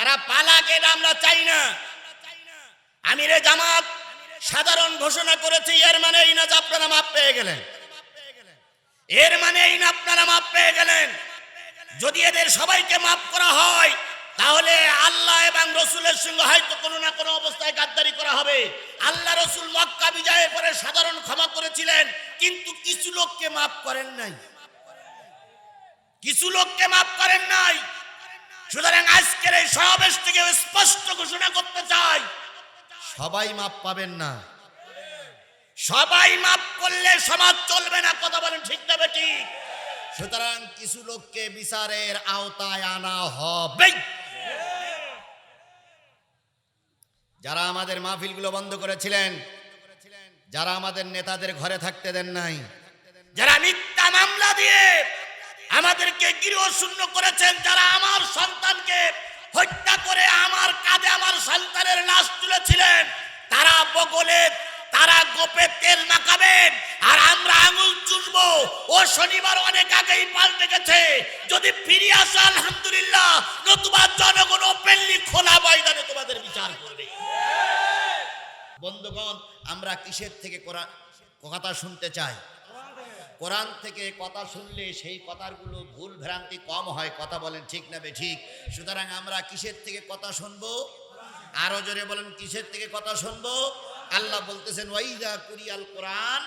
তারা পালাক এটা আমরা চাই না। আমিরে জামাত, সাধারণ ঘোষণা করেছি, এর মানে এই না যে আপনারা মাপ পেয়ে গেলেন। এর মানে এই না আপনারা মাপ পেয়ে গেলেন। যদি এদের সবাইকে মাফ করা হয়, তাহলে আল্লাহ এবং রসুলের সঙ্গে হয়তো কোনো না কোনো অবস্থায় গাদ্দারি করা হবে। আল্লাহ রসুল মক্কা বিজয়ের পরে সাধারণ ক্ষমা করেছিলেন, কিন্তু কিছু লোককে মাফ করেন নাই। কিছু লোককে মাফ করেন নাই। সুতরাং আজকের এই সমাবেশ থেকে স্পষ্ট ঘোষণা করতে চাই। সবাই মাপ পাবেন না। সবাই মাপ করলে সমাজ চলবে না কথা বলেন ঠিক না ঠিক সুতরাং কিছু লোককে বিচারের আওতায় আনা হবে। যারা আমাদের মাহফিলগুলো বন্ধ করেছিলেন যারা আমাদের নেতাদের ঘরে থাকতে দেন নাই যারা মিথ্যা মামলা দিয়ে আমাদেরকে গৃহ শূন্য করেছেন যারা আমার সন্তানকে হত্যা করে আমার কাঁধে আমার সন্তানের লাশ তুলেছিলেন। তারা বগলে, তারা গোপে তেল মাখাবেন। আর আমরা আঙুল চুষবো। ও শনিবার অনেক আগেই পাল্টে গেছে। যদি ফিরে আসো, আলহামদুলিল্লাহ, নতুবা জনগণ ওপেনলি খোলা ময়দানে তোমাদের বিচার করবে। বন্ধুগণ, আমরা কিসের থেকে কথা শুনতে চাই? কোরআন থেকে কথা শুনলে সেই কথাগুলো ভুল ভ্রান্তি কম হয়, কথা বলেন ঠিক না বে ঠিক? সুতরাং আমরা কিসের থেকে কথা শুনব? আরও জোরে বলেন, কিসের থেকে কথা শুনব? আল্লাহ বলতেছেন, ওয়াইদা কুরিয়াল কোরআন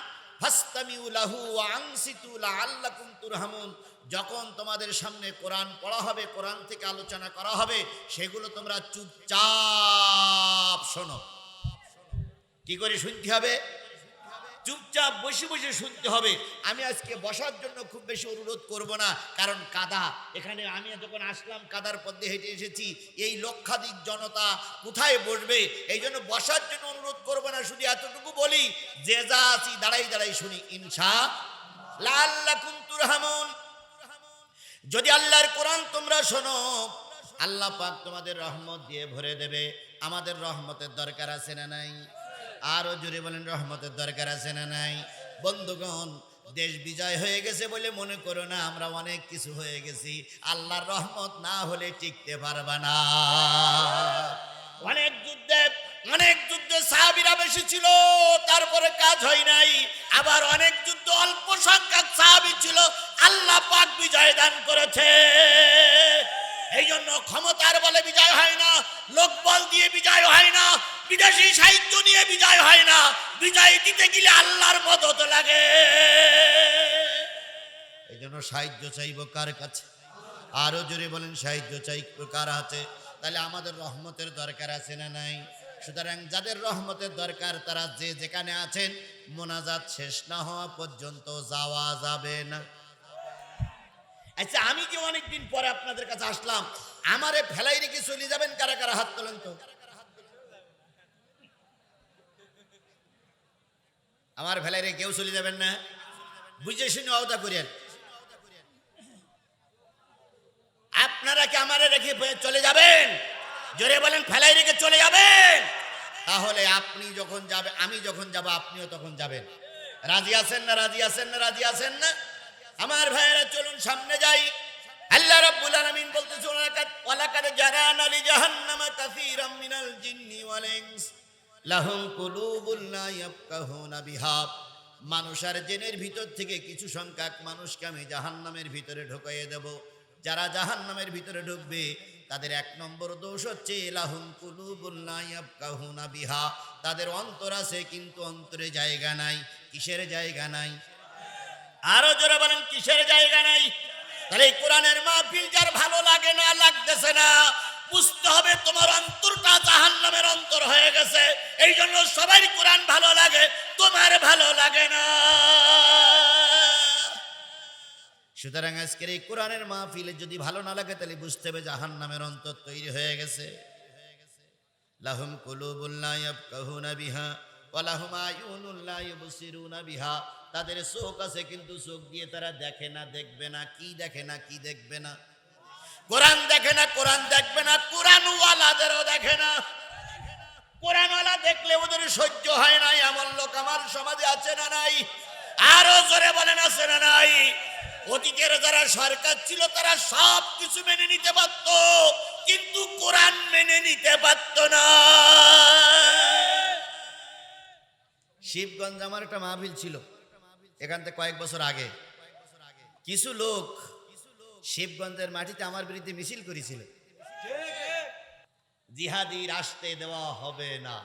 যখন তোমাদের সামনে কোরআন পড়া হবে, কোরআন থেকে আলোচনা করা হবে, সেগুলো তোমরা চুপচাপ শোনো। কি করে শুনতে হবে? চুপচাপ বসে বসে শুনতে হবে। আমি আজকে বসার জন্য খুব বেশি অনুরোধ করব না, কারণ কাদা। এখানে আমি যখন আসলাম, কাদার পথে হেঁটে এসেছি। এই লক্ষাধিক জনতা কোথায় বসবে? এই জন্য বসার জন্য অনুরোধ করব না, শুধু এতটুকু বলি, যে যা আছি দাঁড়াই দাঁড়াই শুনি ইনসা লাল্লাকুম তুরহামুন। যদি আল্লাহর কোরআন তোমরা শোনো, আল্লাহ পাক তোমাদের রহমত দিয়ে ভরে দেবে। আমাদের রহমতের দরকার আছে না নাই? আরও জোরে বলেন, রহমতের দরকার আছে না নাই? বন্ধুগণ, দেশ বিজয় হয়ে গেছে বলে মনে করো না, আমরা অনেক কিছু হয়ে গেছি। আল্লাহর রহমত না হলে টিকতে পারবা না। অনেক যুদ্ধে অনেক যুদ্ধে সাহাবিরা বেশি ছিল, তারপরে কাজ হয় নাই। আবার অনেক যুদ্ধ অল্প সংখ্যক সাহাবি ছিল, আল্লাহ পাক বিজয় দান করেছে। এই জন্য ক্ষমতার বলে বিজয় হয় না, লোকবল দিয়ে বিজয় হয় না বিদেশি সাহিত্য নিয়ে বিজয় হয় না। বিজয় দিতে গেলে আল্লাহর মদত লাগে। এই জন্য সাহায্য চাইব কার কাছে? আরও জোরে বলেন সাহায্য চাই কার হাতে? তাহলে আমাদের রহমতের দরকার আছে না নাই? সুতরাং যাদের রহমতের দরকার, তারা যে যেখানে আছেন, মোনাজাত শেষ না হওয়া পর্যন্ত যাওয়া যাবে না। আচ্ছা আমি কি অনেকদিন পরে আপনাদের কাছে আসলাম, আমারে ফেলাই রেখে চলে যাবেন কারা কারা? হাত তোলেন তো। আমার ফেলাই রেখে কেউ চলে যাবেন না। বুঝে শুনে অবদা করেন। আপনারা কি আমারে রেখে চলে যাবেন? জোরে বলেন ফেলাই রেখে চলে যাবেন। তাহলে আপনি যখন যাবে আমি যখন যাব, আপনিও তখন যাবেন। রাজি আছেন না, রাজি আছেন না, রাজি আছেন না? আমার ভাইয়েরা, চলুন সামনে যাই। আল্লাহ রাব্বুল আলামিন বলতেছে ওয়ালাকাদ ওয়ালাকাদ জারানা লি জাহান্নামা কাসীরাম মিনাল জিন্নি ওয়াল ইনস। ইয়াফকাহুনা বিহা। মানুষ আর জেনের ভিতর থেকে কিছু সংখ্যক মানুষকে আমি জাহান্নামের ভিতরে ঢুকাইয়ে দেব। যারা জাহান্নামের ভিতরে ঢুকবে, তাদের এক নম্বর দোষ হচ্ছে লাহুম কুলুবুন লা ইয়াফকাহুনা বিহা। তাদের অন্তর আছে কিন্তু অন্তরে জায়গা নাই। কিসের জায়গা নাই? আরও জোরে বলেন, কিসের জায়গা নাই? তাহলে কোরআনের মাহফিল যার ভালো লাগে না, লাগতেছে না। বুঝতে হবে তোমার অন্তরটা জাহান নামের অন্তর হয়ে গেছে। এই জন্য সবাই কোরআন ভালো লাগে, তোমার ভালো লাগে না। সুতরাং আজকের এই কোরআনের মাহফিলে যদি ভালো না লাগে, তাহলে বুঝতে হবে জাহান নামের অন্তর তৈরি হয়ে গেছে। লাহুম কুলুবুল্লাহ ইয়াফকাহুনা বিহা ওয়ালাহুম আয়ুনুল্লাহ বিহা। তাদের চোখ আছে, কিন্তু চোখ দিয়ে তারা দেখে না, দেখবে না, কি দেখে না, কি দেখবে না। কোরআন দেখে না, কোরআন দেখবে না কোরআন ওয়ালাদেরও দেখে না। কোরআনওয়ালা দেখলে ওদের সহ্য হয় নাই, এমন লোক আমার সমাজে আছে না নাই? আরও জোরে বলেন, আছে না নাই? অতীতের যারা সরকার ছিল, তারা সব কিছু মেনে নিতে পারত, কিন্তু কোরআন মেনে নিতে পারত না। শিবগঞ্জ আমার একটা মাহফিল ছিল, এখান থেকে কয়েক বছর আগে। কিছু লোক শিবগঞ্জের মাটিতে আমার বিরুদ্ধে মিছিল করেছিল। জিহাদির আসতে দেওয়া হবে না।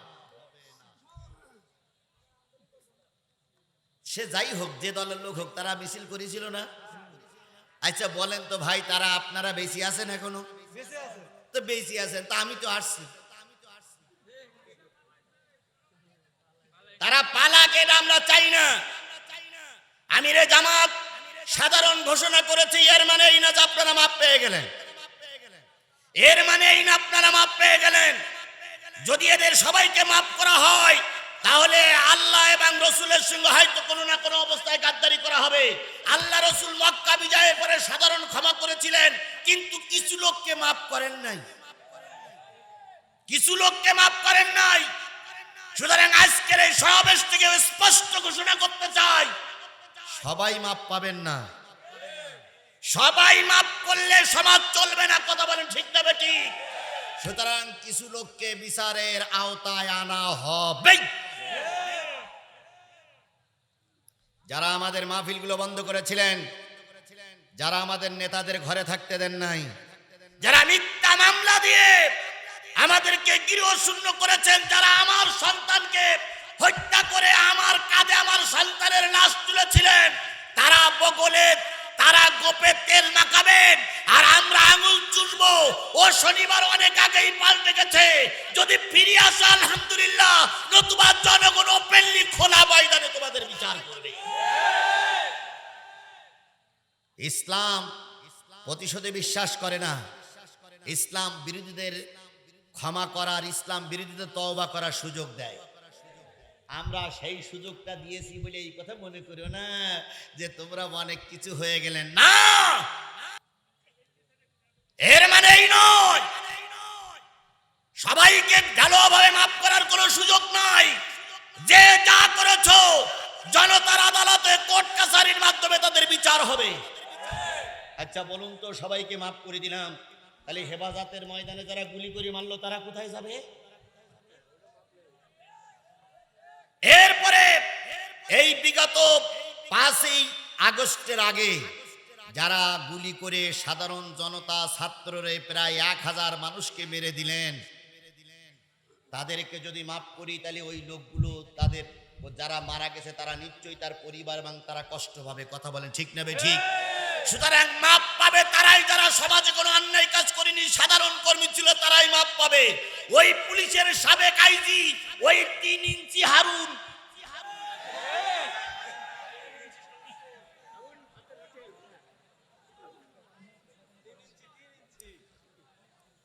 সে যাই হোক, যে দলের লোক হোক, তারা মিছিল করেছিল না। আচ্ছা বলেন তো ভাই, তারা আপনারা বেশি আছেন এখনও? তো বেশি আছেন, তা আমি তো আসছি। তারা পালাকে আমরা চাই না। আমিরে জামাত সাধারণ ঘোষণা করেছে, এর মানে এই না যে আপনারা মাপ পেয়ে গেলেন। এর মানে এই না আপনারা মাপ পেয়ে গেলেন। যদি এদের সবাইকে মাফ করা হয়, তাহলে আল্লাহ এবং রসুলের সঙ্গে হয়তো কোনো না কোনো অবস্থায় গাদ্দারি করা হবে। আল্লাহ রসুল মক্কা বিজয়ের পরে সাধারণ ক্ষমা করেছিলেন, কিন্তু কিছু লোককে মাফ করেন নাই। কিছু লোককে মাফ করেন নাই। সুতরাং আজকের এই সমাবেশ থেকে স্পষ্ট ঘোষণা করতে চাই সবাই মাপ পাবেন না। সবাই মাপ করলে সমাজ চলবে না, কথা বলেন ঠিক না বেটি? সুতরাং কিছু লোককে বিচারের আওতায় আনা হবে। যারা আমাদের মাহফিলগুলো বন্ধ করেছিলেন, যারা আমাদের নেতাদের ঘরে থাকতে দেন নাই, যারা মিথ্যা মামলা দিয়ে আমাদেরকে গৃহ শূন্য করেছেন, যারা আমার সন্তানকে হত্যা করে আমার কাঁধে আমার সন্তানের লাশ তুলেছিলেন। তারা বগলে, তারা গোপে তেল মাখাবেন আর আমরা আঙুল চুষবো ও শনিবার অনেক আগেই পাল্টে গেছে। যদি ফিরে আসো, আলহামদুলিল্লাহ, নতুবা জনগণ ওপেনলি খোলা ময়দানে তোমাদের বিচার করবে। ইসলাম প্রতিশোধে বিশ্বাস করে না। ইসলাম বিরোধীদের ক্ষমা করার, ইসলাম বিরোধীদের তওবা করার সুযোগ দেয়। আমরা সেই সুযোগটা দিয়েছি বলে এই কথা মনে করিও না, যে তোমরা অনেক কিছু হয়ে গেলেন না! এর মানে এই নয়, সবাইকে ঢালোভাবে মাফ করার কোনো সুযোগ নাই। যে যা করেছ, জনতার আদালতে কোর্ট কাছারির মাধ্যমে তাদের বিচার হবে। আচ্ছা বলুন তো, সবাইকে মাফ করে দিলাম। তাহলে হেফাজতের ময়দানে যারা গুলি করে মারলো, তারা কোথায় যাবে এরপরে এই বিগত পাঁচই আগস্টের আগে যারা গুলি করে সাধারণ জনতা, ছাত্ররে প্রায় এক হাজার মানুষকে মেরে দিলেন, তাদেরকে যদি মাফ করি, তাহলে ওই লোকগুলো তাদের, যারা মারা গেছে তারা নিশ্চয়ই তার পরিবার এবং তারা কষ্ট পাবে। কথা বলেন ঠিক নেবে ঠিক? সুতরাং মাপ পাবে তারাই, যারা সমাজে কোনো অন্যায় কাজ করেনি, সাধারণ কর্মী ছিল তারাই মাপ পাবে। ওই পুলিশের সাবেক আইজি, ওই তিন ইঞ্চি হারুন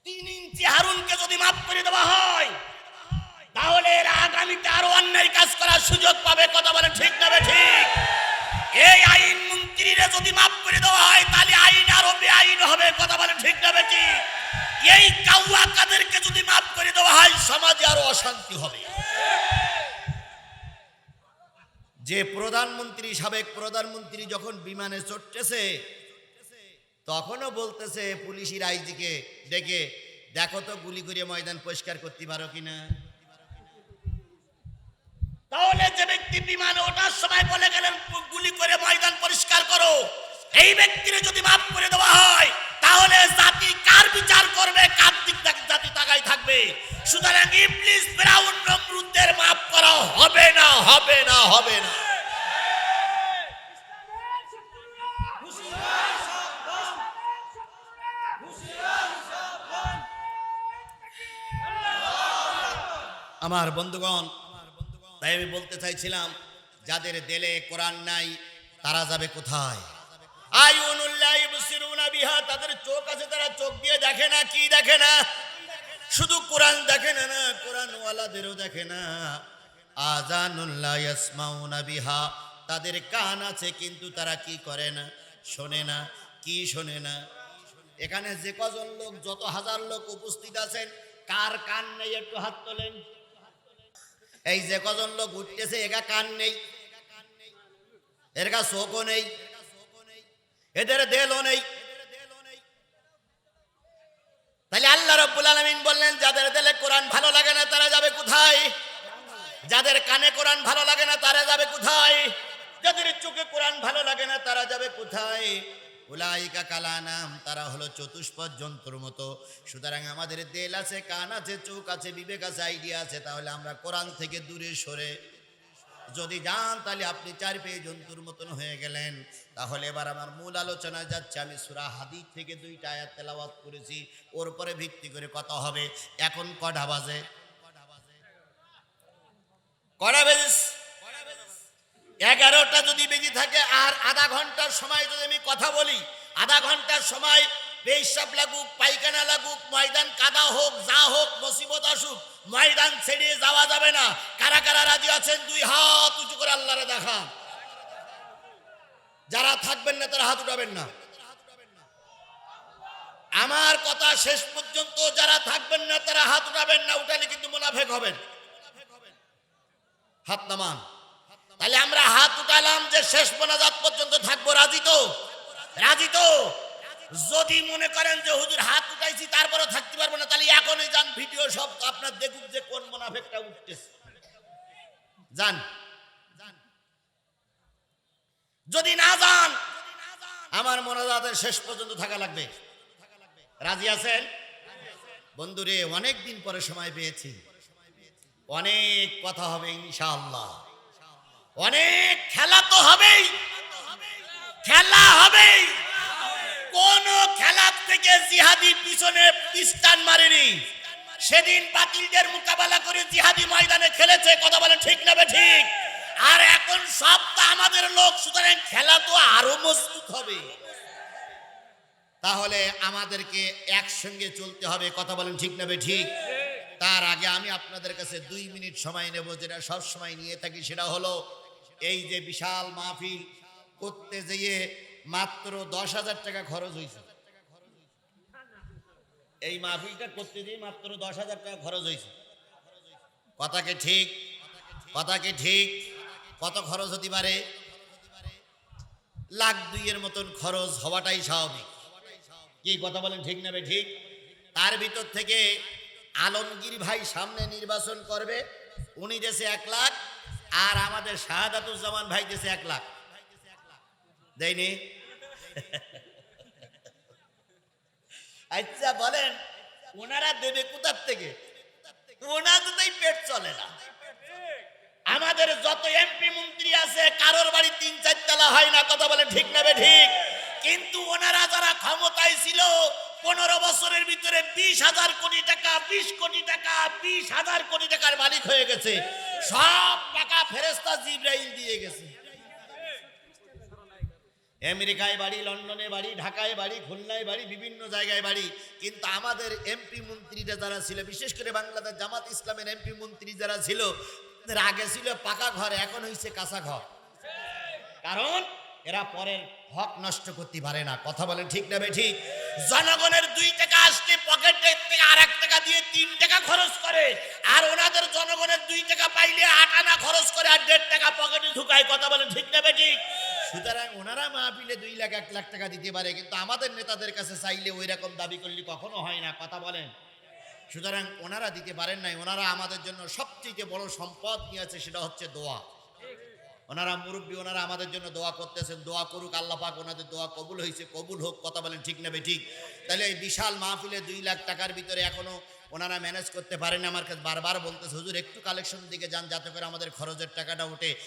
তিন ইঞ্চি হারুনকে যদি মাফ করে দেওয়া হয় তাহলে এরা আগামীতে আরও অন্যায় কাজ করার সুযোগ পাবে, কথা বলে ঠিক নেবে ঠিক? এই আইন মন্ত্রীরা যদি মাফ করে দেওয়া হয়, তাহলে আইন আরও বেআইন হবে, কথা বলে ঠিক নেবে ঠিক? এই কাউয়া কাদেরকে যদি মাফ করে দেওয়া হয়, সমাজে আরও অশান্তি হবে। যে প্রধানমন্ত্রী, সাবেক প্রধানমন্ত্রী যখন বিমানে চড়তেছে, তখনও বলতেছে পুলিশের আইজিকে ডেকে, দেখো তো গুলি করে ময়দান পরিষ্কার করতে পারো কিনা? তাহলে যে ব্যক্তি বিমানে ওঠার সময় বলে গেলেন গুলি করে ময়দান পরিষ্কার করো। এই ব্যক্তির যদি মাফ করে দেওয়া হয়, তাহলে জাতি কার বিচার করবে, কার দিক জাতি তাকাই থাকবে? সুতরাং ইবলিস ফেরাউন নমরুদদের মাফ করা হবে না হবে না হবে না। আমার বন্ধুগণ তাই আমি বলতে চাইছিলাম, যাদের দেলে কোরআন নাই, তারা যাবে কোথায়? বিহা, তাদের চোখ আছে, তারা চোখ দিয়ে দেখে না, কি দেখে না? শুধু কোরআন দেখে না না কোরআন ওয়ালাদেরও দেখে না। আজানুল্লাহ বিহা, তাদের কান আছে, কিন্তু তারা কি করে না? শোনে না, কি শোনে না? এখানে যে কজন লোক, যত হাজার লোক উপস্থিত আছেন, কার কান নেই, একটু হাত তোলেন। এই যে কজন লোক উঠতেছে একা কান নেই এর কা চোখও নেই, এদের দেলও নেই। তাহলে আল্লাহ রব্বুল আলমিন বললেন, যাদের দিলে কোরআন ভালো লাগে না, তারা যাবে কোথায়? যাদের কানে কোরআন ভালো লাগে না, তারা যাবে কোথায়? যাদের চোখে কোরআন ভালো লাগে না, তারা যাবে কোথায়? উলাইকা কালানাম, তারা হলো চতুষ্পদ জন্তুর মতো। সুতরাং আমাদের দেল আছে, কান আছে, চোখ আছে, বিবেক আছে, আইডিয়া আছে, তাহলে আমরা কোরআন থেকে দূরে সরে। যদি যান, তাহলে আপনি চার পেয়ে জন্তুর মতন হয়ে গেলেন। তাহলে এবার আমার মূল আলোচনায় যাচ্ছে, আমি সুরা হাদিদ থেকে দুইটা আয়াত তেলাওয়াত করেছি, ওর পরে ভিত্তি করে কথা হবে। এখন কটা বাজে? এগারোটা যদি থাকে আর আধা ঘণ্টার সময় যদি আমি কথা বলি, আধা ঘণ্টার সময় পেশাব লাগুক, পায়খানা লাগুক, ময়দান কাদা হোক, যা হোক, মুসিবত আসুক, ময়দান ছেড়ে যাওয়া যাবে না। কারা কারা রাজি আছেন? দুই হাত উঁচু করে আল্লাহরে দেখা যারা থাকবেন না, তারা হাত উঠাবেন না। আমার কথা শেষ পর্যন্ত যারা থাকবেন না, তারা হাত উঠাবেন না, উঠালে কিন্তু মুনাফেক হবেন। হাত নামান। তাহলে আমরা হাত উঠালাম যে শেষ মোনাজাত পর্যন্ত থাকব, রাজি তো? রাজি তো? যদি মনে করেন যে হুজুর হাত উঠাইছি তারপরে থাকতে পারব না, তাহলে এখনই যান, ভিডিও সব আপনার দেখুন যে কোন মোনাফেকটা উঠতেছে। যান। যদি না যান, আমার মোনাজাতের শেষ পর্যন্ত থাকা লাগবে। রাজি আছেন? বন্ধুরে, অনেক দিন পরে সময় পেয়েছি। অনেক কথা হবে, ইনশাআল্লাহ। অনেক খেলা তো হবেই। খেলা হবেই। কোন খেলার থেকে জিহাদি পিছনে পিস্তান মারেনি। সেদিন বাতিলদের মোকাবেলা করে জিহাদি ময়দানে খেলেছে, কথা বলে ঠিক না বে ঠিক? আর এখন সব তো আমাদের লোক, সুতরাং খেলা তো আরও মজবুত হবে। তাহলে আমাদেরকে একসঙ্গে চলতে হবে, কথা বলেন ঠিক না বে ঠিক? তার আগে আমি আপনাদের কাছে দুই মিনিট সময় নেব, যেটা সব সময় নিয়ে থাকি সেটা হলো এই যে বিশাল মাহফিল, করতে যেয়ে মাত্র দশ হাজার টাকা খরচ হয়েছে এই মাহফিলটা করতে যেয়ে মাত্র দশ হাজার টাকা খরচ হয়েছে কথাকে ঠিক? কথাকে ঠিক? কত খরচ হতে পারে? লাখ দুইয়ের মতন খরচ হওয়াটাই স্বাভাবিক। কি কথা বলেন ঠিক নেবে ঠিক? তার ভিতর থেকে আলমগীর ভাই সামনে নির্বাচন করবে, উনি দেশে এক লাখ আর আমাদের শাহাদাতুজ্জামান ভাই দেশে এক লাখ। দেয়নি? আচ্ছা বলেন, ওনারা দেবে কোথার থেকে? ওনাদেরই পেট চলে না। আমাদের যত এমপি মন্ত্রী আছে, কারোর বাড়ি তিন চার তলা হয় না, কথা বলে ঠিক নেবে ঠিক? কিন্তু ওনারা যারা ক্ষমতায় ছিল, পনেরো বছরের ভিতরে বিশ হাজার কোটি টাকা, বিশ কোটি টাকা, বিশ হাজার কোটি টাকার মালিক হয়ে গেছে। সব টাকা ফেরেস্তা জিব্রাইল দিয়ে গেছে। আমেরিকায় বাড়ি, লন্ডনে বাড়ি, ঢাকায় বাড়ি, খুলনায় বাড়ি, বিভিন্ন জায়গায় বাড়ি। কিন্তু আমাদের এমপি মন্ত্রীরা যারা ছিল, বিশেষ করে বাংলাদেশ জামাত ইসলামের এমপি মন্ত্রী যারা ছিল আগে ছিল পাকা ঘর, এখন হয়েছে কাঁচা ঘর। কারণ এরা পরের হক নষ্ট করতে পারে না। কথা বলে ঠিক না বে ঠিক? জনগণের দুই টাকা আসতে পকেটের থেকে আর এক টাকা দিয়ে তিন টাকা খরচ করে। আর ওনাদের জনগণের দুই টাকা পাইলে আট আনা খরচ করে আর দেড় টাকা পকেটে ঢুকায়। কথা বলেন ঠিক না বে ঠিক সুতরাং ওনারা মাহফিলে দুই লাখ, এক লাখ টাকা দিতে পারে, কিন্তু আমাদের নেতাদের কাছে চাইলে ওই রকম দাবি করলে কখনো হয় না। কথা বলেন। সুতরাং ওনারা দিতে পারেন নাই, ওনারা আমাদের জন্য সবচেয়ে বড় সম্পদ নিয়ে আছে, সেটা হচ্ছে দোয়া। ওনারা মুরব্বী, ওনারা আমাদের জন্য দোয়া করতেছেন। দোয়া করুক, আল্লাহ পাক ওনাদের দোয়া কবুল হয়েছে। কবুল হোক, কথা বলেন ঠিক নেবে ঠিক তাহলে এই বিশাল মাহফিলে দুই লাখ টাকার ভিতরে এখনও ওনারা ম্যানেজ করতে পারেন আমার কাছে বারবার বলতেছে, হুজুর, একটু কালেকশন দিকে যান যাতে করে আমাদের খরচের টাকাটা উঠে